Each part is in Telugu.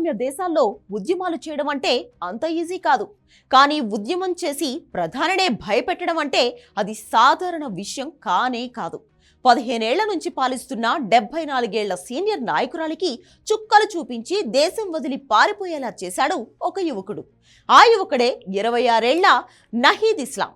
ప్రజాస్వామ్య దేశాల్లో ఉద్యమాలు చేయడం అంటే అంత ఈజీ కాదు. కానీ ఉద్యమం చేసి ప్రధానినే భయపెట్టడం అంటే అది సాధారణ విషయం కానే కాదు. పదిహేనేళ్ళ నుంచి పాలిస్తున్న డెబ్బై నాలుగేళ్ళ సీనియర్ నాయకురాలికి చుక్కలు చూపించి దేశం వదిలి పారిపోయేలా చేశాడు ఒక యువకుడు. ఆ యువకుడే ఇరవై ఆరేళ్ళ నహీద్ ఇస్లాం.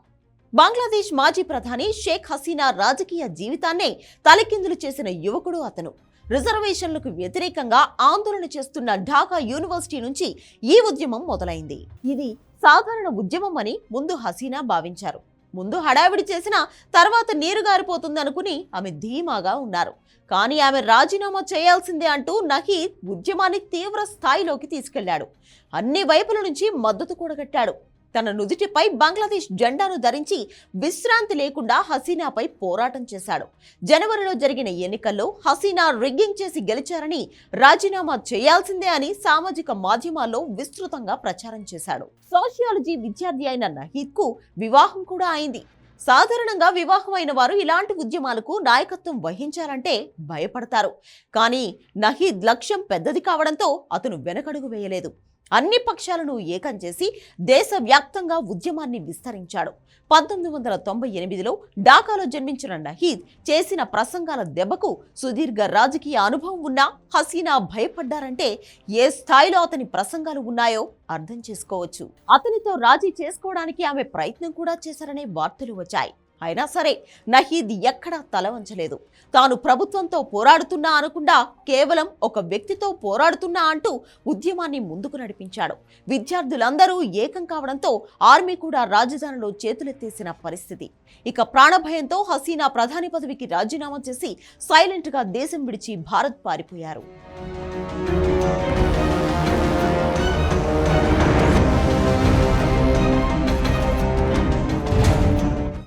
బంగ్లాదేశ్ మాజీ ప్రధాని షేక్ హసీనా రాజకీయ జీవితాన్నే తలకిందులు చేసిన యువకుడు అతను. రిజర్వేషన్లకు వ్యతిరేకంగా ఆందోళన చేస్తున్న ఢాకా యూనివర్సిటీ నుంచి ఈ ఉద్యమం మొదలైంది. ఇది సాధారణ ఉద్యమం అని ముందు హసీనా భావించారు. ముందు హడావిడి చేసిన తర్వాత నీరు గారిపోతుందనుకుని ఆమె ధీమాగా ఉన్నారు. కానీ ఆమె రాజీనామా చేయాల్సిందే అంటూ నహీద్ ఉద్యమాన్ని తీవ్ర స్థాయిలోకి తీసుకెళ్ళాడు. అన్ని వైపుల నుంచి మద్దతు కూడగట్టాడు. తన నుదుటిపై బంగ్లాదేశ్ జెండాను ధరించి విశ్రాంతి లేకుండా హసీనాపై పోరాటం చేశాడు. జనవరిలో జరిగిన ఎన్నికల్లో హసీనా రిగ్గింగ్ చేసి గెలిచారని రాజీనామా చేయాల్సిందే అని సామాజిక మాధ్యమాల్లో విస్తృతంగా ప్రచారం చేశాడు. సోషియాలజీ విద్యార్థి అయిన నహీద్కు వివాహం కూడా అయింది. సాధారణంగా వివాహమైన వారు ఇలాంటి ఉద్యమాలకు నాయకత్వం వహించాలంటే భయపడతారు. కానీ నహీద్ లక్ష్యం పెద్దది కావడంతో అతను వెనకడుగు వేయలేదు. అన్ని పక్షాలను ఏకం చేసి దేశవ్యాప్తంగా ఉద్యమాన్ని విస్తరించాడు. పంతొమ్మిది వందల తొంభై ఎనిమిదిలో ఢాకాలో జన్మించిన నహీద్ చేసిన ప్రసంగాల దెబ్బకు సుదీర్ఘ రాజకీయ అనుభవం ఉన్న హసీనా భయపడ్డారంటే ఏ స్థాయిలో అతని ప్రసంగాలు ఉన్నాయో అర్థం చేసుకోవచ్చు. అతనితో రాజీ చేసుకోవడానికి ఆమె ప్రయత్నం కూడా చేశారనే వార్తలు వచ్చాయి. అయినా సరే నహీద్ ఎక్కడా తల వంచలేదు. తాను ప్రభుత్వంతో పోరాడుతున్నా అనకుండా కేవలం ఒక వ్యక్తితో పోరాడుతున్నా అంటూ ఉద్యమాన్ని ముందుకు నడిపించాడు. విద్యార్థులందరూ ఏకం కావడంతో ఆర్మీ కూడా రాజధానిలో చేతులెత్తేసిన పరిస్థితి. ఇక ప్రాణభయంతో హసీనా ప్రధాని పదవికి రాజీనామా చేసి సైలెంట్గా దేశం విడిచి భారత్ పారిపోయారు.